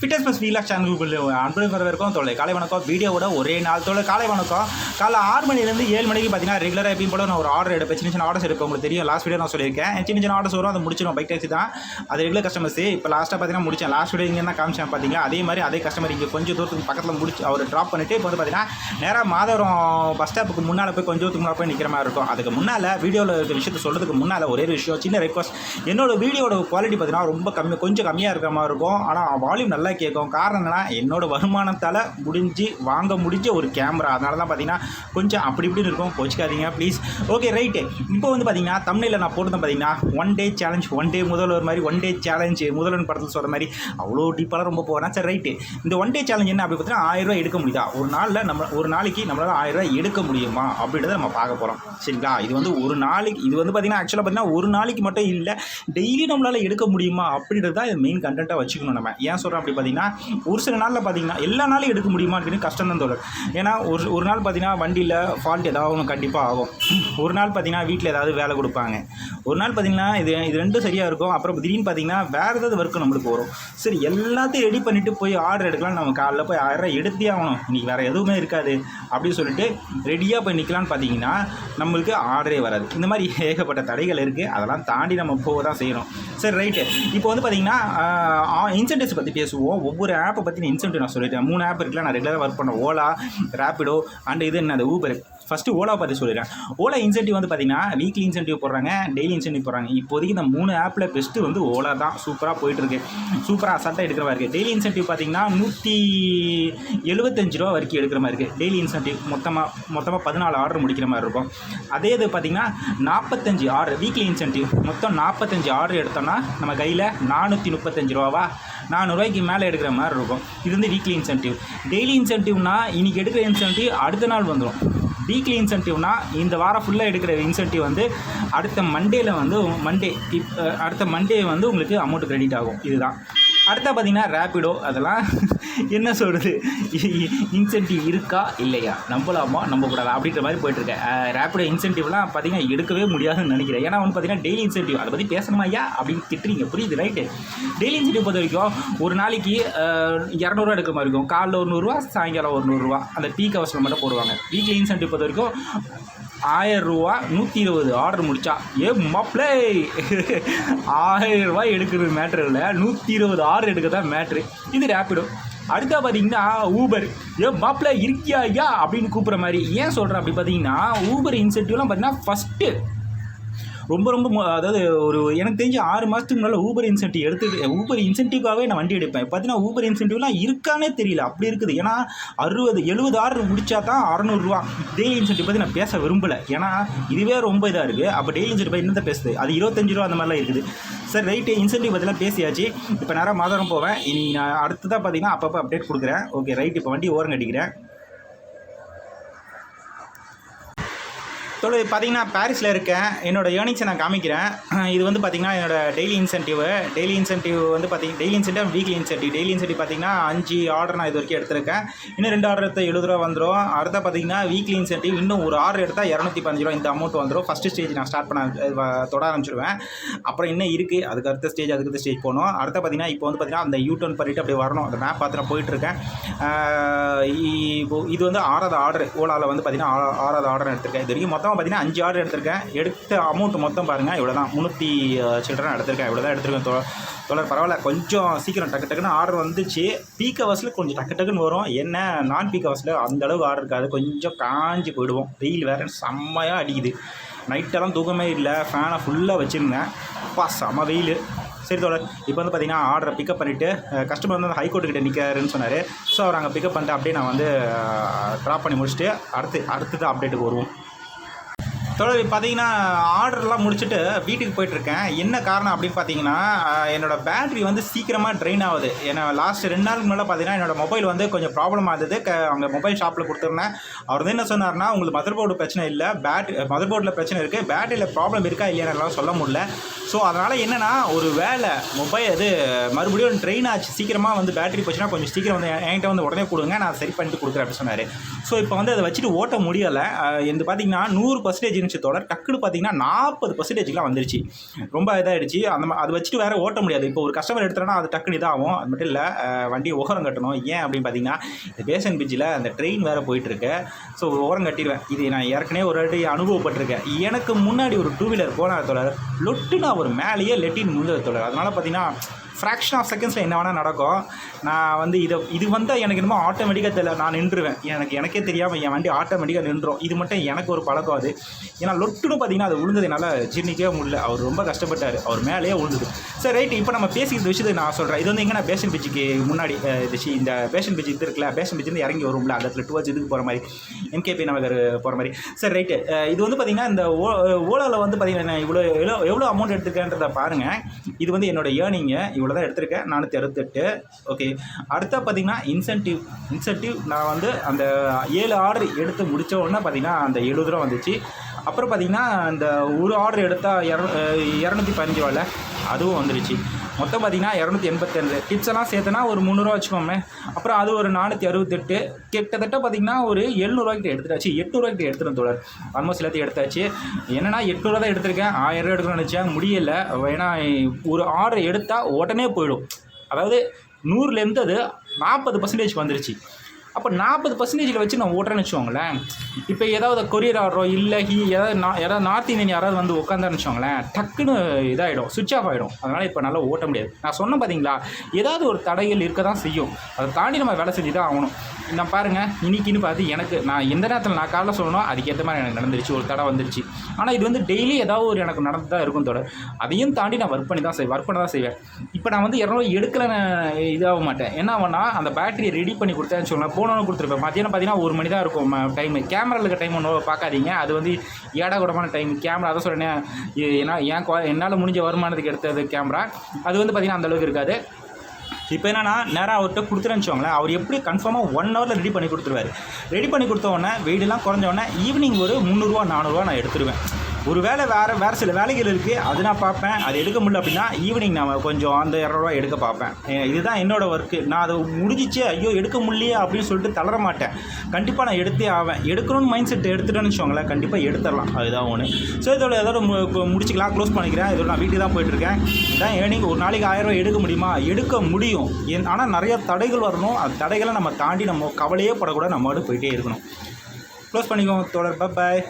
Fitness plus vlog channel அன்பு வரவேற்கும் தொலை காலை வணக்கம். வீடியோவோட ஒரே நாள். தொலை காலை வணக்கம். காலை ஆறு மணிலேருந்து ஏழு மணிக்கு பார்த்தீங்கன்னா ரெகுலராக எப்பயும் போல நான் ஒரு ஆர்டர் எடுப்பேன். சின்ன சின்ன ஆர்டர்ஸ் எடுப்பேன். உங்களுக்கு தெரியும் லாஸ்ட் வீடியோ நான் சொல்லியிருக்கேன். சின்ன சின்ன ஆர்டர்ஸ் வரும் அதை முடிச்சிடும் பைக் டாக்ஸி தான். அது ரெகுலர் கஸ்டமர்ஸ் இப்போ லாஸ்ட்டாக பார்த்தீங்கன்னா முடிச்சேன். லாஸ்ட் வீடியோ இங்கே தான் காமிச்சேன் பார்த்தீங்க அதே மாதிரி அதே கஸ்டமர் இங்கே கொஞ்சம் தூரத்துக்கு பக்கத்தில் முடிச்சு அவர் ட்ராப் பண்ணிட்டு இப்போ வந்து பார்த்தீங்கன்னா நேராக மாதவரம் பஸ் ஸ்டாப்புக்கு முன்னால் போய் கொஞ்சம் தூரத்துக்கு முன்னாடி போய் நிற்கிற மாதிரி இருக்கும். அதுக்கு முன்னால் வீடியோவில் இருக்க விஷயத்தை சொல்கிறதுக்கு முன்னால் ஒரே விஷயம் சின்ன ரெக்வஸ்ட் என்னோட வீடியோட குவாலிட்டி பார்த்தீங்கன்னா ரொம்ப கம்மி கொஞ்சம் கம்மியாக இருக்கிற மாதிரி இருக்கும். ஆனால் வால்யூம் நல்லா கேட்கும். காரணம் என்னன்னா என்னோட வருமானத்தால் முடிஞ்சு வாங்க முடிஞ்ச ஒரு கேமரா. அதனால தான் பார்த்தீங்கன்னா கொஞ்சம் அப்படி இப்படின்னு இருக்கும். கோச்சிக்காதீங்க ப்ளீஸ் ஓகே ரைட்டு இப்போ வந்து பார்த்தீங்கன்னா தமிழில் நான் போட்டு பார்த்தீங்கன்னா one day challenge one day முதல்வர் மாதிரி ஒன் டே சேலஞ்ச் முதல்வன் படத்தில் சொல்கிற மாதிரி அவ்வளோ டீப்பாலாம் ரொம்ப போகிறேன் சரி ரைட்டு இந்த ஒன் டே சேலஞ்ச் என்ன? அப்படி பார்த்தீங்கன்னா ஆயிரம் ரூபாய் எடுக்க முடியுதா? ஒரு நாளில் நம்ம ஒரு நாளைக்கு நம்மளால் ஆயிரரூவா எடுக்க முடியுமா? அப்படின்றத நம்ம பார்க்க போகிறோம் சரிங்களா? இது வந்து ஒரு நாளைக்கு இது வந்து பார்த்தீங்கன்னா ஆக்சுவலாக பார்த்தீங்கன்னா ஒரு நாளைக்கு மட்டும் இல்லை டெய்லி நம்மளால் எடுக்க முடியுமா? அப்படின்றது தான் மெயின் கண்டென்ட்டாக வச்சுக்கணும் நம்ம. ஏன் சொல்கிறோம் அப்படி பார்த்தீங்கன்னா ஒரு சில நாளில் பார்த்தீங்கன்னா எல்லா நாளும் எடுக்க முடியுமா அப்படின்னு கஷ்டம் தான் தோணும் ஏன்னா ஒரு ஒரு நாள் பார்த்தீங்கன்னா வண்டியில் ஃபால்ட் ஏதாவது ஒன்று கண்டிப்பாக ஆகும். ஒரு நாள் பார்த்தீங்கன்னா வீட்டில் ஏதாவது வேலை கொடுப்பாங்க. ஒரு நாள் பார்த்தீங்கன்னா இது இது ரெண்டும் சரியாக இருக்கும். அப்புறம் திடீர்னு பார்த்தீங்கன்னா வேறு ஏதாவது ஒர்க்கு நம்மளுக்கு வரும். சரி எல்லாத்தையும் ரெடி பண்ணிவிட்டு போய் ஆர்டர் எடுக்கலாம். நம்ம காலைல போய் ஆயிரம் எடுத்தே ஆகணும். இன்றைக்கி வேறு எதுவுமே இருக்காது. அப்படின்னு சொல்லிட்டு ரெடியாக போய் நிற்கலான்னு பார்த்தீங்கன்னா நம்மளுக்கு ஆர்டரே வராது. இந்த மாதிரி ஏகப்பட்ட தடைகள் இருக்குது அதெல்லாம் தாண்டி நம்ம போக தான் செய்யணும். சரி ரைட்டு இப்போ வந்து பார்த்தீங்கன்னா இன்சென்டிவ்ஸ் பற்றி பேசுவோம். ஒவ்வொரு ஆப்பை பற்றின இன்சென்டிவ் நான் சொல்லிட்டேன். மூணு ஆப் இருக்குல்ல நான் ரெகுலராக ஒர்க் பண்ணேன் ஓலா ரேப்பிடோ அண்ட் இது என்ன ஊபர் ஃபஸ்ட்டு ஓலா பற்றி சொல்லிடுறேன். ஓலா இன்சென்டிவ் வந்து பார்த்தீங்கன்னா வீக்லி இன்சென்டிவ் போடுறாங்க டெய்லி இன்சென்டிவ் போடுறாங்க. இப்போதைக்கு இந்த மூணு ஆப்பில் பெஸ்ட்டு வந்து ஓலா தான். சூப்பராக போயிட்டுருக்கு சூப்பராக அசால்ட்டாக எடுக்கிற மாதிரி இருக்குது டெய்லி இன்சென்டிவ் பார்த்தீங்கன்னா நூற்றி எழுபத்தஞ்சு ரூபா வரைக்கும் எடுக்கிற மாதிரி இருக்குது டெய்லி இன்சென்டிவ் மொத்தமாக மொத்தமாக பதினாலு ஆர்டர் முடிக்கிற மாதிரி இருக்கும். அதே இது பார்த்தீங்கன்னா நாற்பத்தஞ்சு ஆர்டர் வீக்லி இன்சென்டிவ் மொத்தம் நாற்பத்தஞ்சு ஆர்டர் எடுத்தோம்னா நம்ம கையில் நானூற்றி முப்பத்தஞ்சு ரூபாவா நானூறுரூவாய்க்கு மேலே எடுக்கிற மாதிரி இருக்கும். இது வந்து வீக்லி இன்சென்டிவ் டெய்லி இன்சென்டிவ்னா இன்றைக்கி எடுக்கிற இன்சென்டிவ் அடுத்த நாள் வந்துடும் வீக்லி இன்சென்டிவ்னா இந்த வாரம் ஃபுல்லாக எடுக்கிற இன்சென்டிவ் வந்து அடுத்த மண்டேல வந்து மண்டே இப் அடுத்த மண்டே வந்து உங்களுக்கு அமௌண்ட் கிரெடிட் ஆகும். இதுதான். அடுத்த பார்த்தீங்கன்னா ரேப்பிடோ அதெல்லாம் என்ன சொல்கிறது இன்சென்டிவ் இருக்கா? இல்லையா? நம்பலாமா? நம்பக்கூடாதா? அப்படின்ற மாதிரி போயிட்டுருக்கேன் ரேப்பிடோ இன்சென்டிவ்லாம் பார்த்தீங்கன்னா எடுக்கவே முடியாதுன்னு நினைக்கிறேன். ஏன்னா வந்து பார்த்தீங்கன்னா டெய்லி இன்சென்டிவ் அதை பற்றி பேசணுமா ஐயா? அப்படின்னு திட்டுறீங்க. புரியுது ரைட்டு டெய்லி இன்சென்டிவ் பொறுத்த வரைக்கும் ஒரு நாளைக்கு இரநூறுவா எடுக்கிற மாதிரி இருக்கும். காலைல ஒரு நூறுரூவா சாயங்காலம் ஒரு நூறுரூவா அந்த பீக் ஹவர்ஸில் மட்டும் போடுவாங்க. வீக்லி இன்சென்டிவ் பொறுத்த வரைக்கும் ஆயிரம் ரூபா நூற்றி இருபது ஆர்டர் முடித்தா ஏ மாப்ளே ஆயிரம் ரூபாய் எடுக்கிறது மேட்ரு இல்லை. நூற்றி இருபது ஆர்டர் எடுக்க தான் மேட்ரு இது ரேப்பிடோ அடுத்தா பார்த்தீங்கன்னா ஊபர் ஏ மாப்பிள இருக்கியா ஐயா? அப்படின்னு கூப்பிட்ற மாதிரி. ஏன் சொல்கிறேன் அப்படி பார்த்தீங்கன்னா ஊபர் இன்சென்டிவ்லாம் பார்த்தீங்கன்னா ஃபஸ்ட்டு ரொம்ப ரொம்ப அதாவது ஒரு எனக்கு தெரிஞ்சு ஆறு மாதத்துக்கு முன்னால் ஊபர் இன்சென்டிவ் எடுத்து ஊபர் இன்சென்டிவ்காகவே நான் வண்டி எடுப்பேன். பார்த்தீங்கன்னா ஊபர் இன்சென்டிவ்லாம் இருக்கானே தெரியல. அப்படி இருக்குது. ஏன்னா அறுபது எழுபது ஆறு முடிச்சா தான் அறநூறுரூவா டெய்லி இன்சென்டிவ் பற்றி நான் பேச விரும்பலை. ஏன்னா இதுவே ரொம்ப இதாக இருக்குது அப்போ டெய்லி இன்சென்டிவ் பற்றி என்னத்தை பேசுது? அது இருபத்தஞ்சு ரூபா அந்த மாதிரிலாம் இருக்குது. சார் ரைட்டு இன்சென்டிவ் பற்றிலாம் பேசியாச்சு. இப்போ நேரம் மாதம் போவேன். இனி நான் அடுத்ததாக பார்த்தீங்கன்னா அப்பப்போ அப்டேட் கொடுக்குறேன். ஓகே ரைட் இப்போ வண்டி ஓரம் கட்டிக்கிறேன். தொழில் பார்த்தீங்கன்னா பாரிஸில் இருக்கேன். என்னோட ஏர்னிங்ஸை நான் காமிக்கிறேன். இது வந்து பார்த்தீங்கன்னா என்னோடய டெய்லி இன்சென்டிவ் டெய்லி இன்சென்டிவ் வந்து பார்த்தீங்கன்னா daily incentive weekly incentive daily incentive பார்த்தீங்கன்னா அஞ்சு ஆர்டர் நான் இது வரைக்கும் எடுத்திருக்கேன். இன்னும் ரெண்டு ஆர்டர் எடுத்தால் எழுபது ரூபா வந்துடும் அடுத்த பார்த்தீங்கன்னா வீக்லி இன்சென்டிவ் இன்னும் ஒரு ஆர்டர் எடுத்தால் இரநூத்தி பதினஞ்சு ரூபா இந்த அமௌண்ட் வந்துடும் ஃபஸ்ட்டு ஸ்டேஜ் நான் ஸ்டார்ட் பண்ண தொட ஆரம்பிச்சிடுவேன் அப்புறம் இன்னும் இருக்குது அதுக்கு அடுத்த ஸ்டேஜ் அதுக்கு அடுத்த ஸ்டேஜ் போகணும். அடுத்த பார்த்தீங்கன்னா இப்போ வந்து பார்த்தீங்கன்னா அந்த யூ டர்ன் பண்ணிட்டு அப்படியே வரணும். அந்த மேப் பார்த்து நான் போயிட்டுருக்கேன். இப்போ இது வந்து ஆறாவது ஆர்டர் ஓலாவில் வந்து பார்த்தீங்கன்னா ஆ- ஆறாவது ஆர்டர் எடுத்திருக்கேன். இது வரைக்கும் மொத்தம் மொத்தமாக பார்த்தீங்கன்னா அஞ்சு ஆர்டர் எடுத்திருக்கேன். எடுத்த அமௌண்ட் மொத்தம் பாருங்கள் இவ்வளோ தான் முந்நூற்றி சில்லரை எடுத்திருக்கேன். இவ்வளோ தான் எடுத்திருக்கேன் தோ தொடர் பரவாயில்ல. கொஞ்சம் சீக்கிரம் டக்கு டக்குன்னு ஆர்டர் வந்துச்சு. பீக் ஹவர்ஸில் கொஞ்சம் டக்கு டக்குன்னு வரும். என்ன நான் பீக் ஹவர்ஸில் அந்தளவுக்கு ஆர்டர் இருக்காது. கொஞ்சம் காஞ்சி போயிடுவோம். வெயில் வேறு செம்மையாக அடிக்குது. நைட்டெல்லாம் தூக்கமே இல்லை. ஃபேனை ஃபுல்லாக வச்சுருந்தேன். அப்பா செம வெயில். சரி தோழர் இப்போ வந்து பார்த்தீங்கன்னா ஆர்டரை பிக்கப் பண்ணிவிட்டு கஸ்டமர் வந்து ஹைகோர்ட்டு கிட்ட நிற்கிறாருன்னு சொன்னார். ஸோ அவர் அங்கே பிக்கப் பண்ணிட்டு அப்படியே நான் வந்து ட்ராப் பண்ணி முடிச்சுட்டு அடுத்து அடுத்தது அப்டேட்டுக்கு வருவோம். தொடர் பார்த்தீங்கன்னா ஆர்டர்லாம் முடிச்சுட்டு வீட்டுக்கு போயிட்டுருக்கேன். என்ன காரணம் அப்படின்னு பார்த்தீங்கன்னா என்னோடய பேட்ரி பேட்டரி வந்து சீக்கிரமாக ட்ரெயின் ஆகுது. ஏன்னா லாஸ்ட் ரெண்டு நாளுக்கு மேலே பார்த்தீங்கன்னா என்னோடய மொபைல் வந்து கொஞ்சம் ப்ராப்ளம் ஆகுது க அங்கே மொபைல் ஷாப்பில் கொடுத்துருந்தேன். அவர் வந்து என்ன சொன்னார்னா உங்களுக்கு மதர் போர்டு பிரச்சனை இல்லை. பேட்ரி மதர் போர்டில் பிரச்சனை இருக்குது பேட்டரியில் ப்ராப்ளம் இருக்கா இல்லையா சொல்ல முடியல. ஸோ அதனால் என்னென்னா ஒரு வேலை மொபைல் இது மறுபடியும் ட்ரெயின் ஆச்சு. சீக்கிரமாக வந்து பேட்டரி போச்சுன்னா கொஞ்சம் சீக்கிரம் வந்து என்கிட்ட வந்து உடனே கொடுங்க. நான் சரி பண்ணிட்டு கொடுக்குறேன் அப்படின்னு சொன்னார். ஸோ இப்போ வந்து அதை வச்சுட்டு ஓட்ட முடியலை. இது பார்த்தீங்கன்னா நூறு பர்சன்டேஜ் இருந்துச்சு தொடர் டக்குன்னு பார்த்தீங்கன்னா நாற்பது பர்சன்டேஜ்லாம் வந்துருச்சு. ரொம்ப இதாகிடுச்சு அந்த அதை அது வச்சுட்டு வேற ஓட்ட முடியாது. இப்போ ஒரு கஸ்டமர் எடுத்துட்டோன்னா அது டக்குன்னு இதாகும். அது மட்டும் இல்லை வண்டியை ஓரம் கட்டணும். ஏன் அப்படின்னு பார்த்தீங்கன்னா இந்த பேசன் பிரிட்ஜில் அந்த ட்ரெயின் வேறு போயிட்டுருக்கு. ஸோ ஓரம் கட்டிடுவேன். இது நான் ஏற்கனவே ஒரு வாட்டி அனுபவப்பட்டிருக்கேன். எனக்கு முன்னாடி ஒரு டூ வீலர் போன தொடர் லொட்டு நான் ஒரு மேலேயே லெட்டின் முடிஞ்சது தொடர் அதனால் பார்த்தீங்கன்னா ஃப்ராக்ஷன் ஆஃப் செகண்ட்ஸில் என்ன வேணால் நடக்கும். நான் வந்து இதை இது வந்தால் எனக்கு என்னமோ ஆட்டோமேட்டிக்காக தெரியல நான் நின்றுவேன். எனக்கு எனக்கே தெரியாமல் என் வண்டி ஆட்டோமேட்டிக்காக நின்றுரும். இது மட்டும் எனக்கு ஒரு பழக்கம் அது. ஏன்னா லொட்டுன்னு பார்த்தீங்கன்னா அது விழுந்தது என்னால் ஜீர்ணிக்கவே முடியல. அவர் ரொம்ப கஷ்டப்பட்டார். அவர் மேலேயே விழுந்தது சரி ரைட் இப்போ நம்ம பேசிக்கிற விஷயத்தை நான் சொல்கிறேன் இது வந்து எங்கன்னா பேஷன் பிச்சுக்கு முன்னாடி அஹ், இந்த பேஷன் பிச்சு இது இருக்குல்ல பேஷன் பிச்சு இறங்கி வரும்ல அந்த இடத்துல டுவர்ஸ் இதுக்கு போகிற மாதிரி. எம்கேபி நகர் போகிற மாதிரி. சரி ரைட்டு இது வந்து பார்த்தீங்கன்னா இந்த ஓ ஓலாவில் வந்து பார்த்தீங்கன்னா நான் இவ்வளோ எவ்வளோ எவ்வளோ அமௌண்ட் எடுத்துருக்கேன்றதை பாருங்கள் இது வந்து என்னோடய ஏர்னிங்கு இவ்வளோ தான் எடுத்திருக்கேன். நானூற்றி அறுபத்தெட்டு. ஓகே அடுத்த பார்த்தீங்கன்னா இன்சென்டிவ் இன்சென்டிவ் நான் வந்து அந்த ஏழு ஆர்டர் எடுத்து முடித்த உடனே பார்த்தீங்கன்னா அந்த எழுபது ரூபா வந்துச்சு. அப்புறம் பார்த்தீங்கன்னா அந்த ஒரு ஆர்டர் எடுத்தால் இர இரநூத்தி பதினஞ்சு ரூபாயில் அதுவும் வந்துடுச்சு மொத்தம் பார்த்தீங்கன்னா இரநூத்தி எண்பத்தேழு டிப்ஸ் எல்லாம் சேர்த்தனா ஒரு முந்நூறுவா வச்சுக்கோமே. அப்புறம் அது ஒரு நானூற்றி அறுபத்தெட்டு. கிட்டத்தட்ட பார்த்தீங்கன்னா ஒரு எழுநூறுவாய்க்கு எடுத்துட்டாச்சு. எட்நூறுவாய்க்கு எடுத்துருந்தோம் தொடர் ஆல்மோஸ்ட் எல்லாத்தையும் எடுத்தாச்சு. என்னென்னா எட்நூறுவா தான் எடுத்திருக்கேன். ஆயிரம் ரூபா எடுக்கணும்னு நினச்சேன். முடியல. ஏன்னா ஒரு ஆர்டர் எடுத்தால் உடனே போயிடும். அதாவது நூறுலேருந்து அது நாற்பது பர்சன்டேஜ் வந்துருச்சு. அப்போ நாற்பது பர்சன்டேஜில் வச்சு நான் ஓட்டுறேன்னு வச்சுக்கோங்களேன். இப்போ ஏதாவது கொரியர் ஆடுறோ இல்லை ஹீ ஏதாவது நான் யாராவது நார்த் இந்தியன் யாராவது வந்து உட்காந்தான்னு வச்சுக்கோங்களேன் டக்குன்னு இதாகிடும் சுவிட்ச் ஆஃப் ஆகிடும் அதனால் இப்போ நல்லா ஓட்ட முடியாது. நான் சொன்னேன் பார்த்தீங்களா ஏதாவது ஒரு தடைகள் இருக்க தான் செய்யும். அதை தாண்டி நம்ம வேலை செஞ்சு தான் ஆகணும். நான் பாருங்கள் இன்னைக்குன்னு பார்த்து எனக்கு நான் எந்த நேரத்தில் நான் காலைல சொல்லணும் அதுக்கேற்ற மாதிரி எனக்கு நடந்துருச்சு ஒரு தடை வந்துருச்சு. ஆனால் இது வந்து டெய்லி ஏதாவது ஒரு எனக்கு நடந்து தான் இருக்கும் தொடர் அதையும் தாண்டி நான் ஒர்க் பண்ணி தான் செய்வேன் ஒர்க் பண்ண தான் செய்வேன். இப்போ நான் வந்து இரநூறு எடுக்கலை இதாக மாட்டேன். என்ன ஆகும்னா அந்த பேட்டரியை ரெடி பண்ணி கொடுத்தேன்னு சொல்லலாம் மூணு கொடுத்துருப்பேன். மத்தியானம் பார்த்தீங்கன்னா ஒரு மணி தான் இருக்கும் டைம் கேமராவில் இருக்க டைம் ஒன்று பார்க்காதீங்க அது வந்து ஏடாகூடமான டைம் கேமரா அதை சொல்கிறேன் ஏன்னா என் என்னால் முடிஞ்ச வருமானத்துக்கு எடுத்தது கேமரா அது வந்து பார்த்திங்கன்னா அந்தளவுக்கு இருக்காது. இப்போ என்னன்னா நேராக அவர்கிட்ட கொடுத்துருன்னு வச்சுக்கோங்களேன். அவர் எப்படி கன்ஃபார்மாக ஒன் ஹவரில் ரெடி பண்ணி கொடுத்துருவாரு. ரெடி பண்ணி கொடுத்த உடனே வெயிடெல்லாம் குறைஞ்ச உடனே ஈவினிங் ஒரு முந்நூறுரூவா நானூறுரூவா நான் எடுத்துருவேன். ஒரு வேலை வேறு வேறு சில வேலைகள் இருக்குது அது நான் பார்ப்பேன். அது எடுக்க முடியல அப்படின்னா ஈவினிங் நான் கொஞ்சம் அந்த இரநூறுவா எடுக்க பார்ப்பேன். இதுதான் என்னோடய ஒர்க்கு நான் அதை முடிஞ்சிச்சு ஐயோ எடுக்க முடியலையே அப்படின்னு சொல்லிட்டு தளர மாட்டேன். கண்டிப்பாக நான் எடுத்தே ஆவேன். எடுக்கணும்னு மைண்ட் செட் எடுத்துட்டேன்னு வச்சுக்கோங்களேன் கண்டிப்பாக எடுத்துடலாம். அதுதான் ஒன்று ஸோ இதோட ஏதாவது முடிச்சுக்கலாம் க்ளோஸ் பண்ணிக்கிறேன். இதோட நான் வீட்டுக்கு தான் போயிட்டுருக்கேன். இதான் ஏர்னிங் ஒரு நாளைக்கு ஆயிரம் ரூபாய் எடுக்க முடியுமா? எடுக்க முடியும். என் ஆனால் நிறைய தடைகள் வரணும். அந்த தடைகளை நம்ம தாண்டி நம்ம கவலையே படக்கூடாது. நம்ம பாட்டுக்கு போயிட்டே இருக்கணும். க்ளோஸ் பண்ணிக்கோங்க தொடர் பாய்